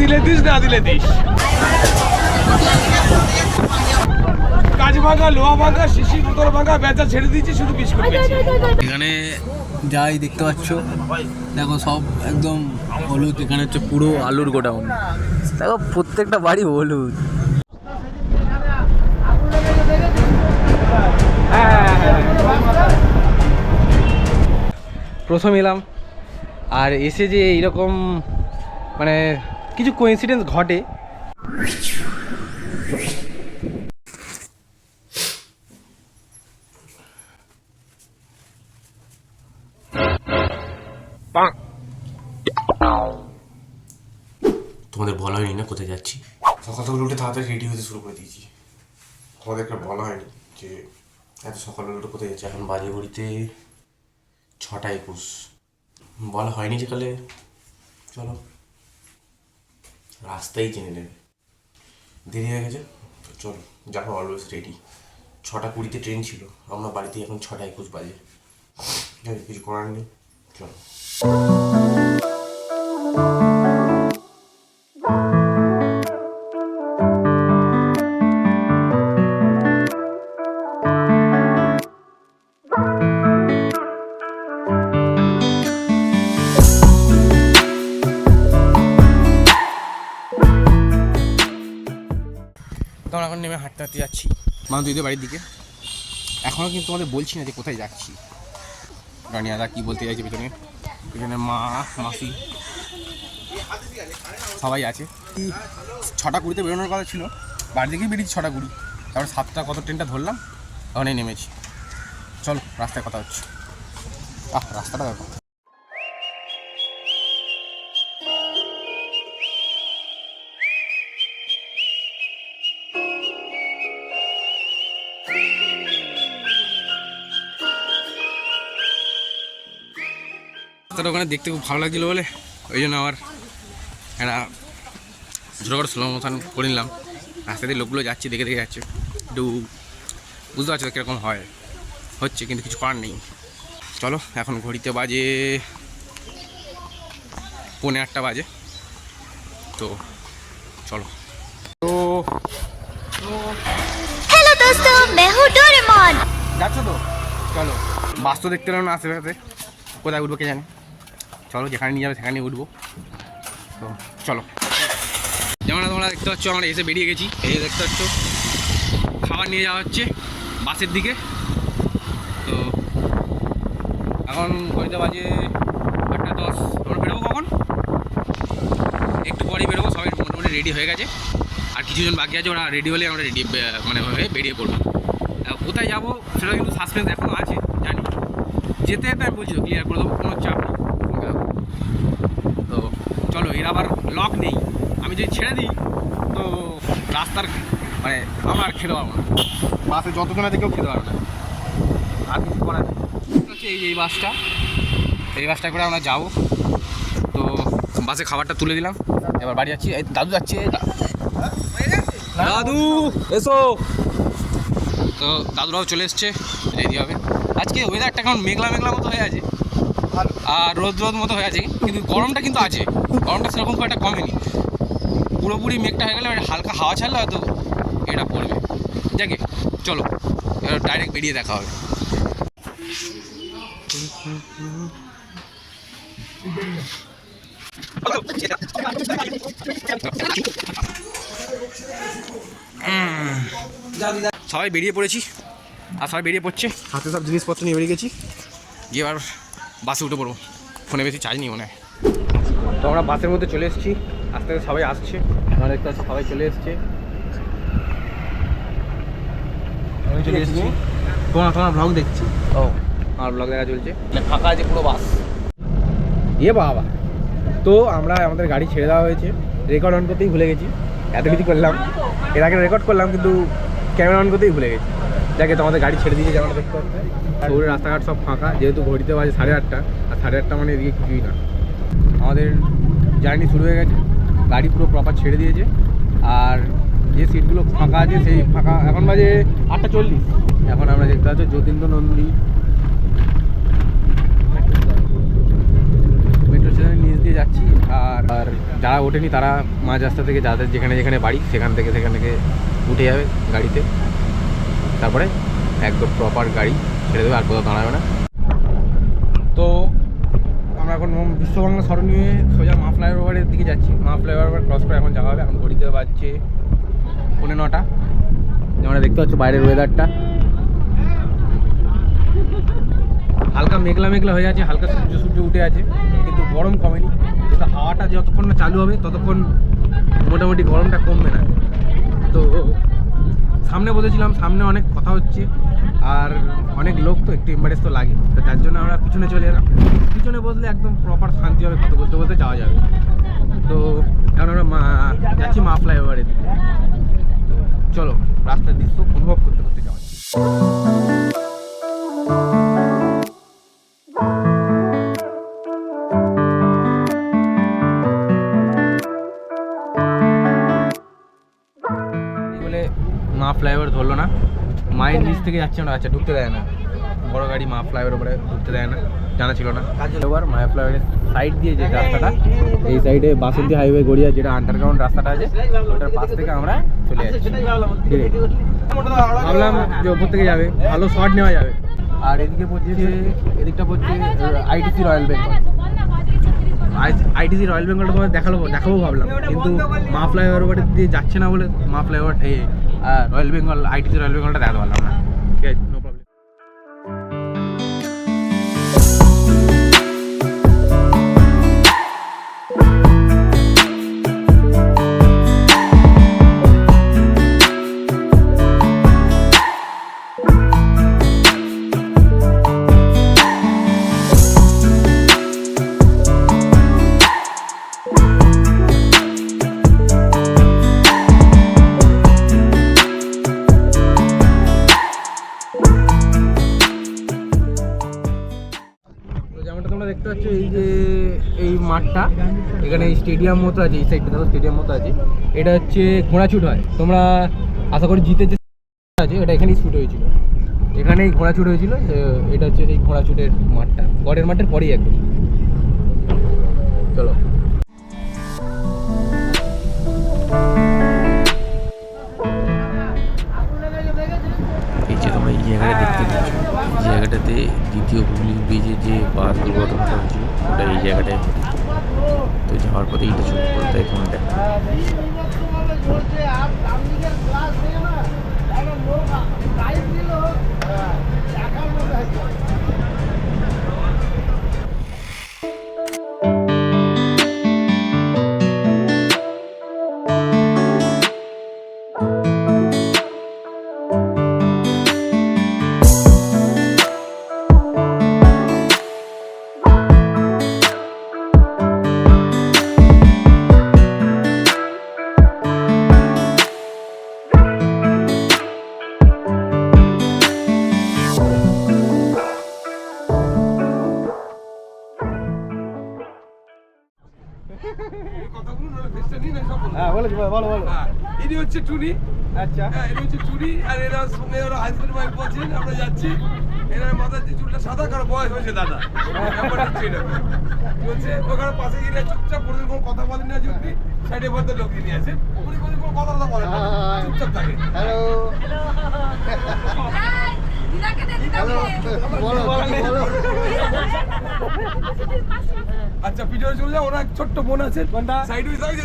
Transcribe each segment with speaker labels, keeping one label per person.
Speaker 1: দিলে দিস না দিলে দিস। কাজ ভাঙা লোহা ভাঙা শিশি বোতল ভাঙা বেচা ছেড়ে দিয়েছি শুধু বিস্কুট
Speaker 2: এখানে যাই দেখতে পাচ্ছ দেখো সব একদম হলুদ এখানে হচ্ছে পুরো আলুর গোডাউন। দেখো প্রত্যেকটা বাড়ি হলুদ। প্রথম এলাম আর এসে যে এইরকম মানে কিছু কোইন্সিডেন্স ঘটে।
Speaker 3: তোমাদের বলা হয়নি না কোথায় যাচ্ছি? সকাল সকাল উঠে তাড়াতাড়ি রেডি হতে শুরু করে দিয়েছি। তোমাদেরকে বলা হয়নি যে এত সকাল উঠে কোথায় যাচ্ছি? এখন বাজে ঘড়িতে ছটা একুশ। বলা হয়নি যে কালে। চলো। রাস্তাই জেনে নেবে। দেরি হয়ে গেছে? চলো যাব অলওয়েজ রেডি ছটা কুড়িতে ট্রেন ছিল, আমরা বাড়িতে এখন ছটা একুশ বাজে। কিছু করার নেই। চলো।
Speaker 2: হাঁটতে যাচ্ছি। মানুষ দিদি বাড়ির দিকে। এখনও কিন্তু তোমাদের বলছি না যে কোথায় যাচ্ছি। রানিয়াদা কী বলতে চাইছে পিছনে? পিছনে মা, মাসি। সবাই আছে। ছটা কুড়িতে বেরোনোর কথা ছিল। বাড়ি থেকেই বেরিয়েছি ছটা কুড়ি। তারপর সাতটা কত ট্রেনটা ধরলাম তখনই নেমেছি। চলো, রাস্তায় কথা হচ্ছে। আহ, রাস্তাটা দেখো। রাস্তাটা ওখানে দেখতে খুব ভালো লাগছিলো বলে ওই জন্য আমার একটা ছোটো করে স্লো মোশন করে নিলাম রাস্তা দিয়ে লোকগুলো যাচ্ছে দেখে দেখে যাচ্ছে একটু বুঝতে পারছো তো কীরকম হয় হচ্ছে কিন্তু কিছু করার নেই চলো এখন ঘড়িতে বাজে পৌনে আটটা বাজে তো চলো তো
Speaker 4: हेलो दोस्तों मैं हूँ डोरेमोन
Speaker 2: যাচ্ছ তো চলো বাস তো দেখতে পেলাম না আশেপাশে কোথায় উঠবো কে জানে চলো, যেখানে নিয়ে যাবে সেখানে উঠবো। তো চলো। যেমন তোমরা দেখতে পাচ্ছ, আমরা এসে বেরিয়ে গেছি। এই দেখতে পাচ্ছ, খাবার নিয়ে যাওয়া হচ্ছে বাসের দিকে। তো এখন ঘড়িতে বাজে আটটা দশ। আমরা বেরোবো কখন? একটু পরেই বেরোবো, সবাই মোটামুটি রেডি হয়ে গেছে। আর কিছুজন বাকি আছে, ওরা রেডি হলে আমরা রেডি মানে হয়ে বেরিয়ে পড়ব। কোথায় যাব, সেটা কিন্তু সাসপেন্স এখনও আছে, জানি। যেতে আমি বলছি ক্লিয়ার করে দেবো, কোনো চাপ চলো, এর আবার লক নেই। আমি যদি ছেড়ে দিই, তো রাস্তার মানে আমার খেতে পারব না। বাসে যতজন আছে কেউ খেতে পারবে না। আর কিছু করার হচ্ছে এই এই বাসটা। এই বাসটা করে আমরা যাব। তো বাসে খাবারটা তুলে দিলাম। এবার বাড়ি যাচ্ছি। এই দাদু যাচ্ছে দাদু, এসো। তো দাদুরাও চলে এসছে। রেডি হবে। আজকে ওয়েদারটা কেমন? মেঘলা মেঘলা মতো হয়ে আছে। আর রোদ রোদ মতো হয়ে আছে কিন্তু গরমটা কিন্তু আছে। গরমটা সেরকম খুব একটা কমেনি। পুরোপুরি মেঘটা হয়ে গেলে হালকা হাওয়া ছাড়লে হয়তো এটা পড়বে। যাকে চলো এবার ডাইরেক্ট বেরিয়ে দেখা হবে। সবাই বেরিয়ে পড়েছি আর সবাই বেরিয়ে পড়ছে। হাতে সব জিনিসপত্র নিয়ে বেরিয়ে গেছি। গিয়ে এবার বাসে উঠে পড়ব। ফোনে বেশি চার্জ নেই মনে হয় তো আমরা বাসের মধ্যে চলে এসেছি। আস্তে আস্তে সবাই আসছে। আমরা দেখতে পাচ্ছি সবাই চলে এসছে। আমি চলে এসেছি। তোমার তোমার ব্লগ দেখছি। ও আমার ব্লগ দেখা চলছে। ফাঁকা আছে পুরো বাস। এ বাবা। তো আমরা আমাদের গাড়ি ছেড়ে দেওয়া হয়েছে। রেকর্ড অন করতেই ভুলে গেছি। এত কিছু করলাম। এর আগে রেকর্ড করলাম কিন্তু ক্যামেরা অন করতেই ভুলে গেছি। যাকে তোমাদের গাড়ি ছেড়ে দিয়েছে যেমন দেখতে পাচ্ছে। শহরের রাস্তাঘাট সব ফাঁকা, যেহেতু ঘড়িতে বাজে সাড়ে আটটা, আর সাড়ে আটটা মানে এদিকে কিছুই না। আমাদের জার্নি শুরু হয়ে গেছে, গাড়ি পুরো প্রপার ছেড়ে দিয়েছে, আর যে সিটগুলো ফাঁকা আছে সেই ফাঁকা, এখন বাজে আটটা চল্লিশ। এখন আমরা দেখতে পাচ্ছি যতীন্দ্র নন্দী মেট্রো স্টেশনের নিচ দিয়ে যাচ্ছি, আর আর যারা ওঠেনি তারা মাঝ রাস্তা থেকে যাদের যেখানে যেখানে বাড়ি, সেখান থেকে সেখান থেকে উঠে যাবে গাড়িতে। তারপরে একদম প্রপার গাড়ি। ছেড়ে দেবে আর কোথাও দাঁড়াবে না। তো আমরা এখন বিশ্ববাংলা স্মরণীয় সোজা মা ফ্লাইওভারের দিকে যাচ্ছি। মা ফ্লাইওভার ক্রস করে এখন যাওয়া হবে। এখন ঘড়িতে বাজছে পৌনে নটা। যেমন দেখতে পাচ্ছ বাইরের ওয়েদারটা হালকা মেঘলা মেঘলা হয়ে আছে হালকা সূর্য সূর্য উঠে আছে কিন্তু গরম কমেনি। কিন্তু হাওয়াটা যতক্ষণ না চালু হবে ততক্ষণ মোটামুটি গরমটা কমবে না। তো সামনে বলেছিলাম সামনে অনেক কথা হচ্ছে। আর অনেক লোক তো, একটু এম্বারেস তো লাগে তো যার জন্য আমরা পিছনে চলে এলাম। পিছনে বসলে একদম প্রপার শান্তি হবে, কথা বলতে বলতে যাওয়া যাবে। তো এখন আমরা মা, যাচ্ছি মা ফ্লাইওভারের দিকে চলো, রাস্তার দৃশ্য অনুভব করতে করতে যাওয়া মা ফ্লাইওভার ধরলো না। মায়ের নিচ থেকে যাচ্ছে না আচ্ছা ঢুকতে দেয় না। বড় গাড়ি মা ফ্লাইওভার উপরে ঢুকতে দেয় না, জানা ছিল না। এবার মায়া ফ্লাইওভারের সাইড দিয়ে যে রাস্তাটা, এই সাইডে বাসন্তী হাইওয়ে গড়িয়া যেটা আন্ডারগ্রাউন্ড রাস্তাটা আছে, ওটার পাশ থেকে আমরা চলে যাচ্ছি। ভাবলাম যে ওপর থেকে যাবে, ভালো শট নেওয়া যাবে। আর এদিকে পড়ছে, এদিকটা পড়ছে ITC Royal Bengal ITC Royal বেঙ্গলটা তোমাদের দেখাল, দেখাবো ভাবলাম। কিন্তু মা ফ্লাইওভার ওভার দিয়ে যাচ্ছে না বলে, মা flyover Royal Bengal ITC Royal বেঙ্গলটা দেখাতে পারলাম না স্টেডিয়াম মতো আছে, এই সাইডটা দেখো, স্টেডিয়াম মতো আছে। এটা হচ্ছে ঘোড়াছুট হয়। তোমরা আশা করি জিতে যে আছে, এটা এখানেই শুট হয়েছিল। এখানেই ঘোড়াছুট হয়েছিল এটা হচ্ছে এই ঘোড়াছুটের মাঠটা। গড়ের মাঠের পরেই একদম। চলো।
Speaker 5: এই যে জায়গাটা দেখতে জায়গাটাতে দ্বিতীয় হুগলি ব্রিজে যে বাস দুর্ঘটনাটা হয়েছিল, ওটা এই জায়গাটায় তো যাওয়ার পথে এইটা চোখ করতে এখন দেখা।
Speaker 1: কথাগুলো
Speaker 2: হ্যাঁ বলো বলো বলো।
Speaker 1: হ্যাঁ, ইনি হচ্ছে টুনি।
Speaker 2: আচ্ছা।
Speaker 1: হ্যাঁ ইনি হচ্ছে টুনি আর এরা সঙ্গে ওরা হাজবেন্ড ওয়াইফ বলছেন আমরা যাচ্ছি। এনার মাথার যে চুলটা সাদা কারও বয়স হয়েছে দাদা। বলছে ওখানে পাশে গিয়ে চুপচাপ কোনোদিন কোনো কথা বলেন না যদি। সাইডে বলতে লোক নিয়ে আছে উনি কোনোদিন কোনো কথা কথা বলেন না। চুপচাপ থাকে। আচ্ছা পিছনে চলে যাও ওরা ছোট্ট বোন আছে সাইড ওই সাইড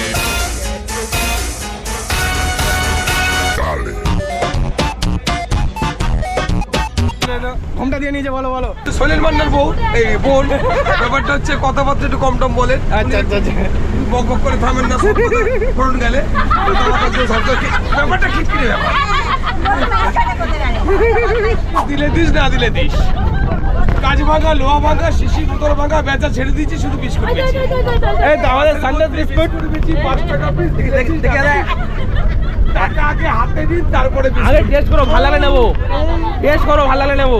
Speaker 2: ঘোমটা দিয়ে নিয়েছে বলো বলো।
Speaker 1: সোহেল মান্নার বউ এই বোন ব্যাপারটা হচ্ছে কথাবার্তা একটু কম টম বলেন
Speaker 2: আচ্ছা আচ্ছা আচ্ছা।
Speaker 1: বক বক করে থামেন না ফোরন গেলে। ব্যাপারটা খিটখিটে ব্যাপার? দিলে দিস না দিলে দিস। কাজ ভাঙা লোহা ভাঙা শিশি বোতল ভাঙা বেচা ছেড়ে দিয়েছি শুধু বিস্কুট
Speaker 2: এই তো আমাদের সানডে বিস্কুট।
Speaker 1: পাঁচ টাকা পিস
Speaker 2: দেখে দেখ।
Speaker 1: আগে হাতে দিন তারপরে
Speaker 2: আগে টেস্ট করো ভালো লাগলে নেব। টেস্ট করো ভালো লাগলে নেব।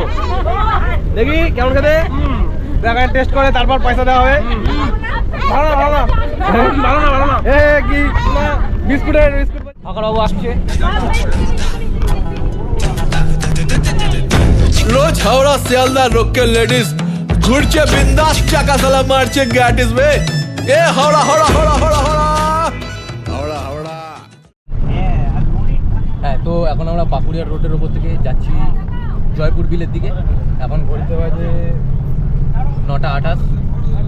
Speaker 2: দেখি কেমন খেতে? দেখা টেস্ট করে তারপর পয়সা দেওয়া হবে। ভালো না ভালো না? ভালো না ভালো না। এ কি? বিস্কুটের বিস্কুট। বাবু আসছে।
Speaker 6: রোজ হাওড়া শিয়ালদা লোকাল লেডিস। ঘুরছে বিন্দাস চাকা সালা মারছে গ্যাটিস বে। এ হাওড়া হাওড়া হাওড়া হাওড়া।
Speaker 2: পাকুড়িয়া রোডের ওপর থেকে যাচ্ছি জয়পুর বিলের দিকে। এখন ঘড়িতে বাজে নটা আঠাশ।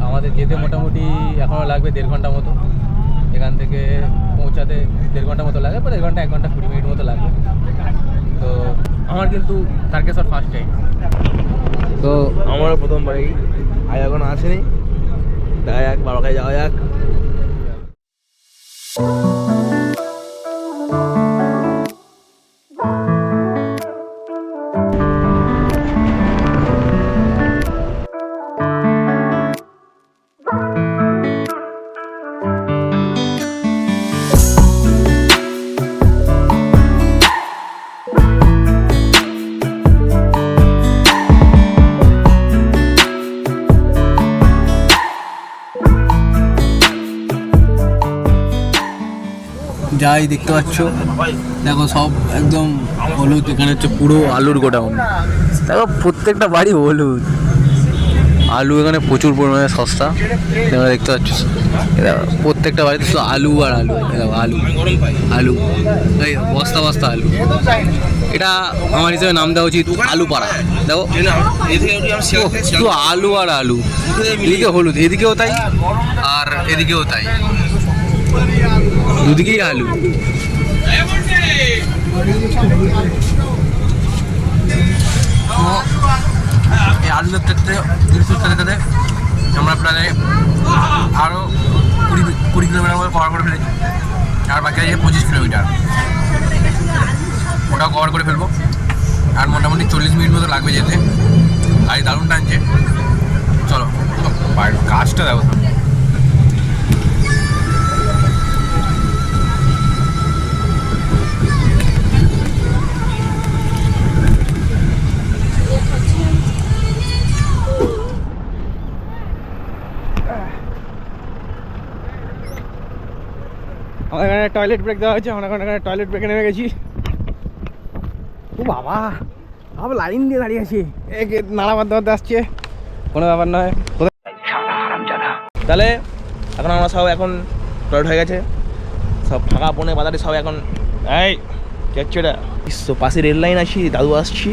Speaker 2: আমাদের যেতে মোটামুটি এখনও লাগবে দেড় ঘণ্টা মতো। এখান থেকে পৌঁছাতে দেড় ঘণ্টা মতো লাগে বা দেড় ঘণ্টা, এক ঘণ্টা, কুড়ি মিনিট মতো লাগবে। তো আমার কিন্তু তারকেশ্বর ফার্স্ট টাইম তো
Speaker 6: আমারও প্রথমবারই আয় এখন আসেনি। দেখা যাক বারোটায় যাওয়া যাক।
Speaker 2: যাই দেখতে পাচ্ছ? দেখো সব একদম হলুদ, এখানে হচ্ছে পুরো আলুর গোডাউন। দেখো প্রত্যেকটা বাড়ি হলুদ। আলু এখানে প্রচুর পরিমাণে সস্তা। দেখতে পাচ্ছ। প্রত্যেকটা বাড়িতে শুধু আলু আর আলু। আলু। আলু। বস্তা বস্তা আলু। এটা আমার হিসেবে নাম দেওয়া উচিত আলু পাড়া দেখো শুধু আলু আর আলু। এদিকে হলুদ, এদিকেও তাই। আর এদিকেও তাই। দুদিকেই আলু? এই আলু দেখতে দেখতে দিন সুস্থ খেতে খেতে আমরা প্রায় আরও কুড়ি কুড়ি কিলোমিটার মতো কভার করে ফেলেছি। আর বাকি আছে পঁচিশ কিলোমিটার। ওটাও কভার করে ফেলব। আর মোটামুটি চল্লিশ মিনিট মতো লাগবে যেতে। গাড়ি দারুণ টানছে। চলো বাইরের কাজটা দেখো। এখানে টয়লেট ব্রেক দেওয়া হয়েছে আমরা এখন এখানে টয়লেট ব্রেকে নেমে গেছি। ও বাবা সব লাইন দিয়ে দাঁড়িয়ে আছি। এক নাড়া মারতে আসছে। কোনো ব্যাপার নয়।
Speaker 6: তাহলে এখন আমরা সব এখন টয়লেট হয়ে গেছে। সব ফাঁকা পনে বাজারে সব এখন এই কে হচ্ছে এটা? ইস, পাশে রেল লাইন আছি দাদু আসছি।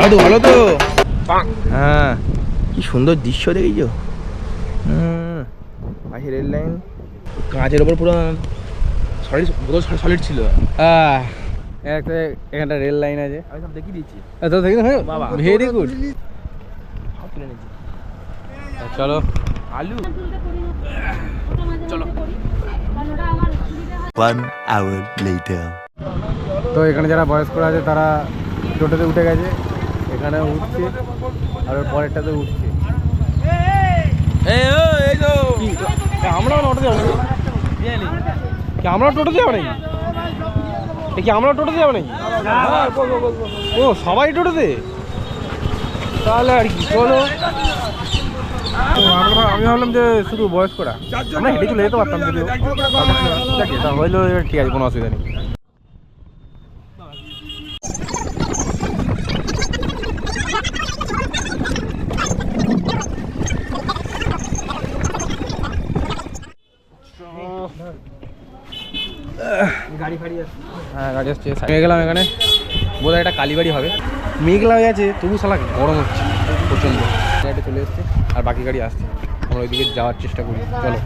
Speaker 6: দাদু ভালো তো? হ্যাঁ কি সুন্দর দৃশ্য দেখেছ হুম পাশে রেল লাইন। কাঁচের ওপর পুরো সলিড বোতল সলিড ছিল।
Speaker 2: আহ, একটা এখানটা রেল লাইন আছে।
Speaker 6: আমি সব দেখিয়ে দিচ্ছি।
Speaker 2: তো দেখি
Speaker 6: বাবা।
Speaker 2: ভেরি গুড
Speaker 6: সব
Speaker 2: চলো।
Speaker 6: আলু।
Speaker 7: চলো।
Speaker 8: One hour
Speaker 2: তো এখানে যারা বয়স্করা আছে তারা টোটোতে উঠে গেছে। এখানে উঠছে আর ওর পরেরটাতে উঠছে।
Speaker 6: এই ও, এই তো।
Speaker 2: আমরাও কি আমরাও টোটো যাব নাকি? এ কি আমরা টোটো যাব নাকি? ও সবাই টোটো দে তাহলে আর কি চলো আমরা আমি ভাবলাম যে শুধু বয়স্করা। আমরা হেঁটে চলে যেতে পারতাম যদি হইল ঠিক আছে কোনো অসুবিধা নেই। হ্যাঁ গাড়ি আসছে সাইডে। গেলাম এখানে বোধহয় একটা কালীবাড়ি হবে। মেঘলা হয়ে আছে, তবু শালা গরম হচ্ছে, প্রচণ্ড। গাড়িটা চলে এসছে, আর বাকি গাড়ি আসছে। আমরা ওইদিকে যাওয়ার চেষ্টা করি, চলো।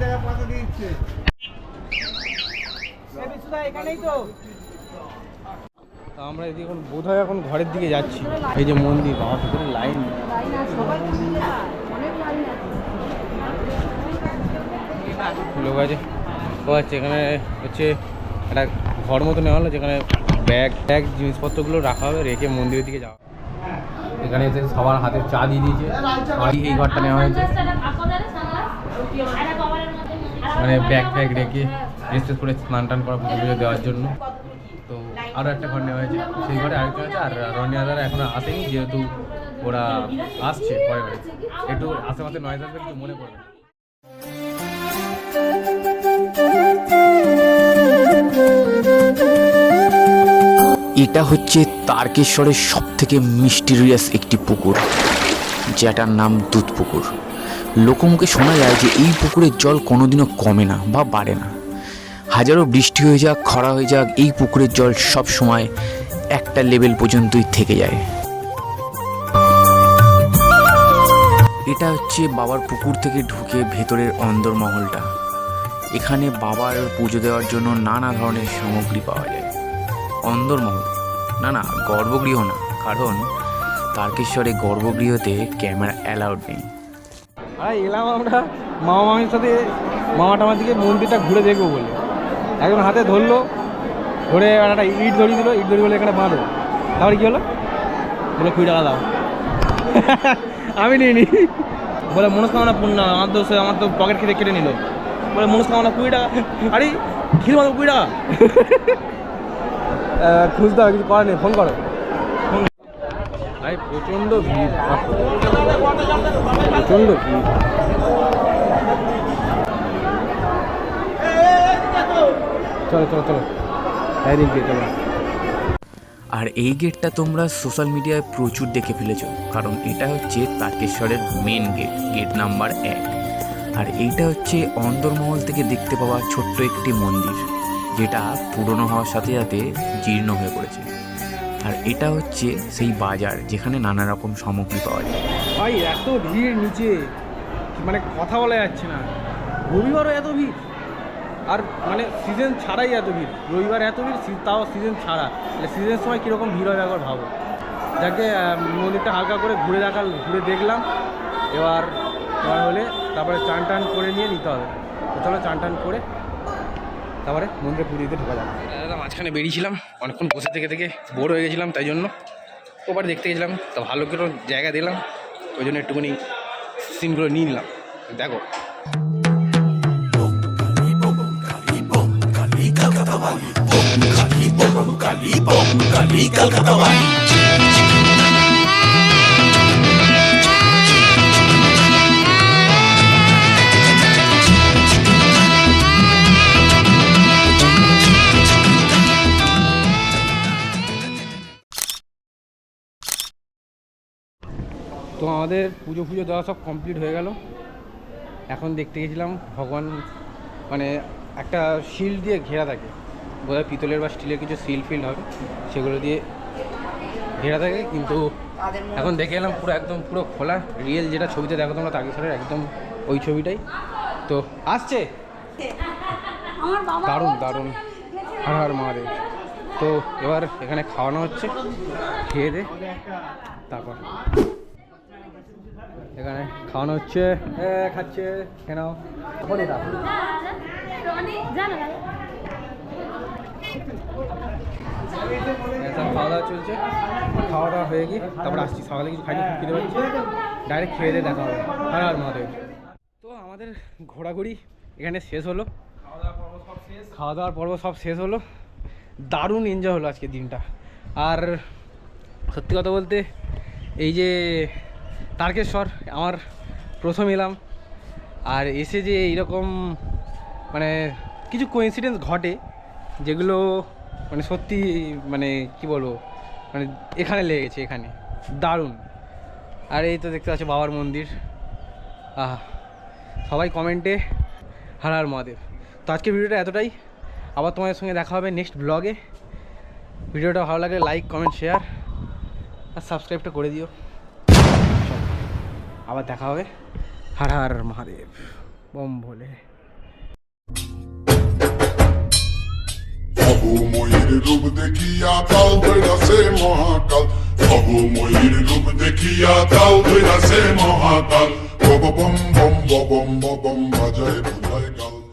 Speaker 2: তা আমরা এদিকে এখন, বোধহয় এখন ঘরের দিকে যাচ্ছি। এই যে মন্দির, বাবা, ভিতরে লাইন। লোক আছে ও আচ্ছা এখানে হচ্ছে একটা ঘর মতো নেওয়া হলো, যেখানে ব্যাগ ট্যাগ জিনিসপত্রগুলো রাখা হবে, রেখে মন্দিরের দিকে যাওয়া এখানে এসে সবার হাতে চা দিয়ে দিয়েছে। এই ঘরটা নেওয়া হয়েছে। মানে ব্যাগ ফ্যাগ রেখে রেস্টেস করে স্নান টান করা, পুজো পুজো দেওয়ার জন্য। তো আরও একটা ঘর নেওয়া হয়েছে। সেই ঘরে আরেকজন আছে, আর রনিয়াদারা এখনও আসেনি, যেহেতু ওরা আসছে পরে একটু আশেপাশে নয়েজ আসবে কিছু মনে করবে
Speaker 5: এটা হচ্ছে তারকেশ্বরের সব থেকে মিস্টিরিয়াস একটি পুকুর, যেটার নাম দুধ পুকুর। লোকমুখে শোনা যায় যে এই পুকুরের জল কোনোদিনও কমে না বা বাড়ে না। হাজারো বৃষ্টি হয়ে যাক, খরা হয়ে যাক, এই পুকুরের জল সব সময় একটা লেভেল পর্যন্তই থেকে যায়। এটা হচ্ছে বাবার পুকুর থেকে ঢুকে ভেতরের অন্দরমহলটা। এখানে বাবার পুজো দেওয়ার জন্য নানা ধরনের সামগ্রী পাওয়া যায়। অন্দরমহল। না না, গর্ভগৃহ না, কারণ তারকেশ্বরে গর্ভগৃহতে ক্যামেরা অ্যালাউড নেই।
Speaker 2: আর, এলাম আমরা মামা মামির সাথে, মামা টামার দিকে মন্দিরটা ঘুরে দেখব বলে। একজন হাতে ধরলো, ধরে একটা ইট ধরিয়ে দিল, ইট ধরি বলে এখানে বাঁধো। তারপরে কী হলো? বলে কুড়ি টাকা দাও আমি নিইনি। বলে, মনস্কামনা পূর্ণ, আমার তো সে, আমার তো পকেট কেটে কেটে নিল। বলে, মনস্কামনা কুড়ি টাকা আরে খিল মাত্র কুড়ি টাকা খুঁজতে হবে কিছু করার নেই ফোন করো। ভাই প্রচণ্ড ভিড়। প্রচণ্ড ভিড়। চলো চলো চলো। একদিন দিয়ে চলো।
Speaker 5: আর এই গেটটা তোমরা সোশ্যাল মিডিয়ায় প্রচুর দেখে ফেলেছো কারণ এটা হচ্ছে তারকেশ্বরের মেন গেট গেট নাম্বার এক। আর এইটা হচ্ছে অন্দরমহল থেকে দেখতে পাওয়া ছোট্ট একটি মন্দির। যেটা পুরনো হওয়ার সাথে সাথে জীর্ণ হয়ে পড়েছে। আর এটা হচ্ছে সেই বাজার যেখানে নানা রকম সামগ্রী পাওয়া যায়।
Speaker 2: ভাই, এত ভিড় নিচে মানে কথা বলা যাচ্ছে না। রবিবারও এত ভিড়। আর মানে সিজন ছাড়াই এত ভিড়। রবিবার এত ভিড় তাও সিজন ছাড়া। তাহলে সিজনের সময় কীরকম ভিড় হবে একবার ভাবো। যাকে মন্দিরটা হালকা করে ঘুরে দেখাল ঘুরে দেখলাম। এবার এবার হলে তারপরে চান টান করে নিয়ে নিতে হবে। তো চলো চান টান করে তারপরে মন্দিরে পুরীতে ঢোকা যাবে দাদা মাঝখানে বেরিয়েছিলাম অনেকক্ষণ বসে থেকে থেকে বোর হয়ে গেছিলাম তাই জন্য ওপারে দেখতে গেছিলাম তো ভালো করে জায়গা দিলাম ওই জন্য একটুখানি সিনগুলো নিয়ে নিলাম দেখো তো আমাদের পুজো ফুজো দেওয়া সব কমপ্লিট হয়ে গেল। এখন দেখতে গেছিলাম ভগবান মানে একটা শিল দিয়ে ঘেরা থাকে। বোধহয় পিতলের বা স্টিলের কিছু সিল ফিল হবে সেগুলো দিয়ে ঘেরা থাকে কিন্তু এখন দেখে এলাম পুরো একদম পুরো খোলা। রিয়েল যেটা ছবিতে দেখো তোমরা তাগেশ্বরের একদম ওই ছবিটাই। তো আসছে? দারুণ দারুণ। হার হার মহাদেব। তো এবার এখানে খাওয়ানো হচ্ছে খেয়ে দে। তারপর। এখানে খাওয়ানো হচ্ছে। খাচ্ছে। কেন খাওয়া দাওয়া চলছে। খাওয়া দাওয়া হয়ে গিয়ে তারপর আসছি। সকালে কিছু খাইনি খেতে পাচ্ছি। ডাইরেক্ট খেয়ে দিয়ে দেখা হবে। আর আর মহাদেব। তো আমাদের ঘোরাঘুরি এখানে শেষ হলো। খাওয়া দাওয়ার পর্ব সব শেষ হলো। দারুণ এনজয় হলো আজকে দিনটা। আর সত্যি কথা বলতে, এই যে তারকেশ্বর, আমার প্রথম এলাম। আর এসে যে এইরকম মানে কিছু কোইন্সিডেন্স ঘটে, যেগুলো মানে সত্যি মানে কি বলব মানে এখানে লেগেছে এখানে। দারুণ। আর এই তো দেখতে পাচ্ছ বাবার মন্দির। আহ, সবাই কমেন্টে হারার হার মহাদেব। তো আজকে ভিডিওটা এতটাই। আবার তোমাদের সঙ্গে দেখা হবে নেক্সট ব্লগে ভিডিওটা ভালো লাগলে লাইক কমেন্ট শেয়ার আর সাবস্ক্রাইবটা করে দিও। আবার দেখা হবে। হার হার মহাদেব। বম
Speaker 7: ময়ূর রূপ দেখিয়া ধৈরাসে মহাকাল। প্রভু ময়ূর রূপ দেখিয়া ধৈরাসে মহাকাল। বম বম বম বম বম বাজায় কাল।